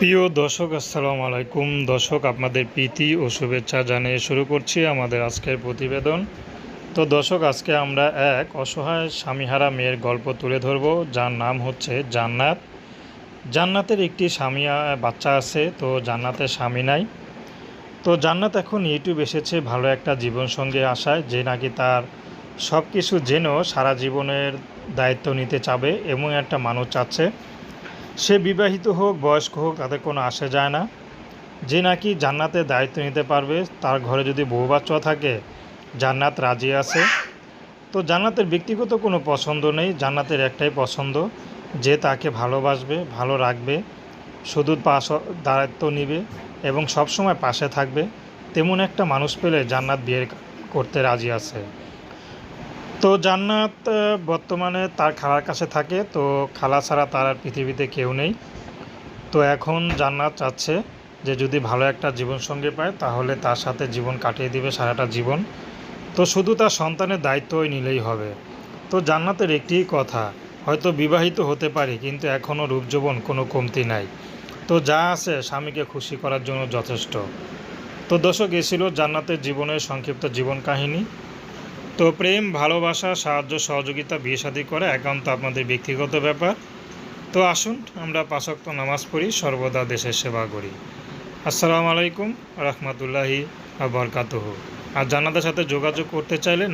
প্রিয় দর্শক, আসসালামু আলাইকুম। দর্শক, আপনাদের প্রীতি ও শুভেচ্ছা জানিয়ে শুরু করছি আমাদের আজকের প্রতিবেদন। তো দর্শক, আজকে আমরা এক অসহায় স্বামীহারা মেয়ের গল্প তুলে ধরব। যার নাম হচ্ছে জান্নাত। জান্নাতের একটি স্বামী বাচ্চা আছে, তো জান্নাতের স্বামী নাই। তো জান্নাত এখন ইউটিউব এসেছে ভালো একটা জীবনসঙ্গী আশায়, যে নাকি তার সব কিছু জেনেও সারা জীবনের দায়িত্ব নিতে চাবে, এমন একটা মানুষ চাচ্ছে। সে বিবাহিত হোক, বয়স্ক হোক তাতে কোনো আসে যায় না। যে নাকি জান্নাতের দায়িত্ব নিতে পারবে, তার ঘরে যদি বউ বাচ্চা থাকে, জান্নাত রাজি আছে। তো জান্নাতের ব্যক্তিগত কোনো পছন্দ নেই, জান্নাতের একটাই পছন্দ, যে তাকে ভালোবাসবে, ভালো রাখবে শুধু পাশ দায়িত্ব নিবে এবং সবসময় পাশে থাকবে, তেমন একটা মানুষ পেলে জান্নাত বিয়ে করতে রাজি আছে। তো জান্নাত বর্তমানে তার খালার কাছে থাকে। তো খালা ছাড়া তার আর পৃথিবীতে কেউ নেই। তো এখন জান্নাত চাচ্ছে যে যদি ভালো একটা জীবনসঙ্গী পায়, তাহলে তার সাথে জীবন কাটিয়ে দিবে সারাটা জীবন। তো শুধু তার সন্তানের দায়িত্বই নিলেই হবে। তো জান্নাতের একটিই কথা, হয়তো বিবাহিত হতে পারি, কিন্তু এখনও রূপজীবন কোনো কমতি নাই। তো যা আছে স্বামীকে খুশি করার জন্য যথেষ্ট। তো দর্শক, এ ছিল জান্নাতের জীবনের সংক্ষিপ্ত জীবন কাহিনী। তো প্রেম, ভালোবাসা, সাহায্য, সহযোগিতা, বিয়ে শাদী করা একান্ত আপনাদের ব্যক্তিগত ব্যাপার। তো আসুন, আমরা পাশক্ত নামাজ পড়ি, সর্বদা দেশের সেবা করি। আসসালামু আলাইকুম, রহমতুল্লাহি আবরকাতহ আর জান্নাতের সাথে যোগাযোগ করতে চাইলে